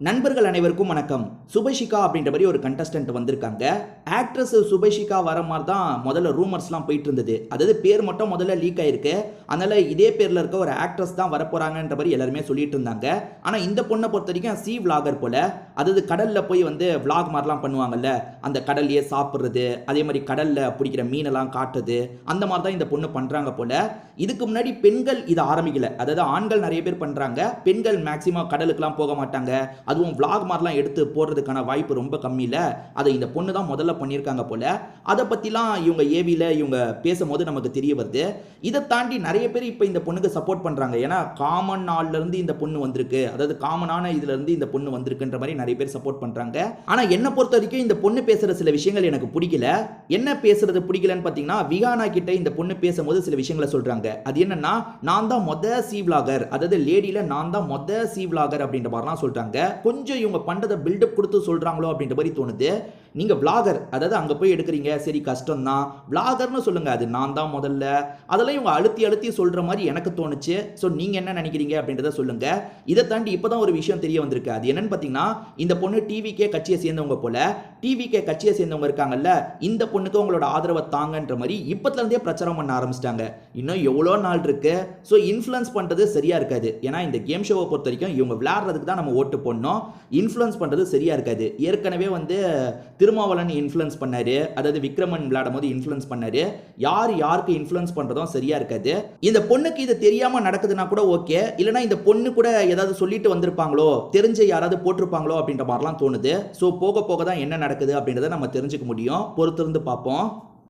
நண்பர்கள் அனைவருக்கும் வணக்கம். சுபஷிகா அப்படின்ற மாதிரி ஒரு கண்டஸ்டன்ட் வந்திருக்காங்க. ஆக்ட்ரஸ் சுபஷிகா வர மாதிரி தான் முதல்ல ரூமர்ஸ்லாம் போயிட்டு இருந்தது. அதாவது பேர் மட்டும் முதல்ல லீக் ஆயிருக்கு. அதனால இதே பேரில் இருக்க ஒரு ஆக்ட்ரஸ் தான் வரப்போறாங்கன்ற மாதிரி எல்லாருமே சொல்லிட்டு இருந்தாங்க. ஆனால் இந்த பொண்ணை பொறுத்த வரைக்கும் சி விளாகர் போல அதாவது கடலில் போய் வந்து விளாக் மாதிரிலாம் பண்ணுவாங்கல்ல அந்த கடல்லையே சாப்பிட்றது அதே மாதிரி கடலில் பிடிக்கிற மீனெல்லாம் காட்டுறது அந்த மாதிரி தான் இந்த பொண்ணு பண்ணுறாங்க போல. இதுக்கு முன்னாடி பெண்கள் இதை ஆரம்பிக்கல. அதாவது ஆண்கள் நிறைய பேர் பண்ணுறாங்க பெண்கள் மேக்சிமம் கடலுக்குலாம் போக மாட்டாங்க. அதுவும் விளாக் மாதிரிலாம் எடுத்து போடுறதுக்கான வாய்ப்பு ரொம்ப கம்மியில். அதை இந்த பொண்ணு தான் முதல்ல பண்ணியிருக்காங்க போல். அதை பற்றிலாம் இவங்க ஏவியில் இவங்க பேசும்போது நமக்கு தெரிய வருது. இதை தாண்டி நிறைய பேர் இப்போ இந்த பொண்ணுக்கு சப்போர்ட் பண்ணுறாங்க ஏன்னா காமன் நாள்லேருந்து இந்த பொண்ணு வந்திருக்கு. அதாவது காமனான இதுலேருந்து இந்த பொண்ணு வந்திருக்குன்ற மாதிரி நிறைய பேர் சப்போர்ட் பண்ணுறாங்க ஆனால் என்னை பொறுத்த வரைக்கும் இந்த பொண்ணு பேசுகிற சில விஷயங்கள் எனக்கு பிடிக்கல. என்ன பேசுறது பிடிக்கலன்னு பார்த்தீங்கன்னா விகானா கிட்ட இந்த பொண்ணு பேசும்போது சில விஷயங்களை சொல்கிறாங்க அது என்னன்னா நான் தான் மொத சி விளாகர் அதாவது லேடியில் நான் தான் மொத சி விளாகர் அப்படின்ற மாதிரிலாம் சொல்கிறாங்க கொஞ்சம் இவங்க பண்ணுறதை பில்டப் கொடுத்து சொல்கிறாங்களோ அப்படின்ற மாதிரி தோணுது. நீங்கள் விளாகர் அதாவது அங்கே போய் எடுக்கிறீங்க சரி கஷ்டம் தான் விளாகர்னு சொல்லுங்கள் அது நான் தான் முதல்ல. அதெல்லாம் இவங்க அழுத்தி அழுத்தி சொல்கிற மாதிரி எனக்கு தோணுச்சு. ஸோ நீங்கள் என்ன நினைக்கிறீங்க அப்படின்றத சொல்லுங்கள் இதை தாண்டி இப்போ தான் ஒரு விஷயம் தெரிய வந்திருக்கு. அது என்னன்னு பார்த்தீங்கன்னா இந்த பொண்ணு டிவிக்கே கட்சியை சேர்ந்தவங்க போல டிவிக்கே கட்சியை சேர்ந்தவங்க இருக்காங்கல்ல இந்த பொண்ணுக்கு உங்களோட ஆதரவை தாங்கன்ற மாதிரி இப்போத்துலேருந்தே பிரச்சாரம் பண்ண ஆரம்பிச்சிட்டாங்க. இன்னும் எவ்வளோ நாள் இருக்கு? ஸோ இன்ஃப்ளூயன்ஸ் பண்ணுறது சரியாக இருக்காது. ஏன்னா இந்த கேம் ஷோவை பொறுத்த வரைக்கும் இவங்க விளையாடுறதுக்கு தான் நம்ம ஓட்டு போடணும். இன்ஃப்ளூயன்ஸ் பண்ணுறது சரியாக இருக்காது. ஏற்கனவே வந்து திருமாவளன் இன்ஃப்ளூயன்ஸ் பண்ணாரு. அதாவது விக்ரமன் விளையாடும் போது இன்ஃப்ளூயன்ஸ் பண்ணாரு. யார் யாருக்கு இன்ஃப்ளூயன்ஸ் பண்ணுறதும் சரியாக இருக்காது. இந்த பொண்ணுக்கு இது தெரியாமல் நடக்குதுன்னா கூட ஓகே இல்லைனா இந்த பொண்ணு கூட ஏதாவது சொல்லிட்டு வந்திருப்பாங்களோ? தெரிஞ்ச யாராவது போட்டிருப்பாங்களோ அப்படின்ற மாதிரிலாம் தோணுது. ஸோ போக போக தான் என்ன நடக்குது அப்படின்றத நம்ம தெரிஞ்சுக்க முடியும். பொறுத்திருந்து பார்ப்போம்.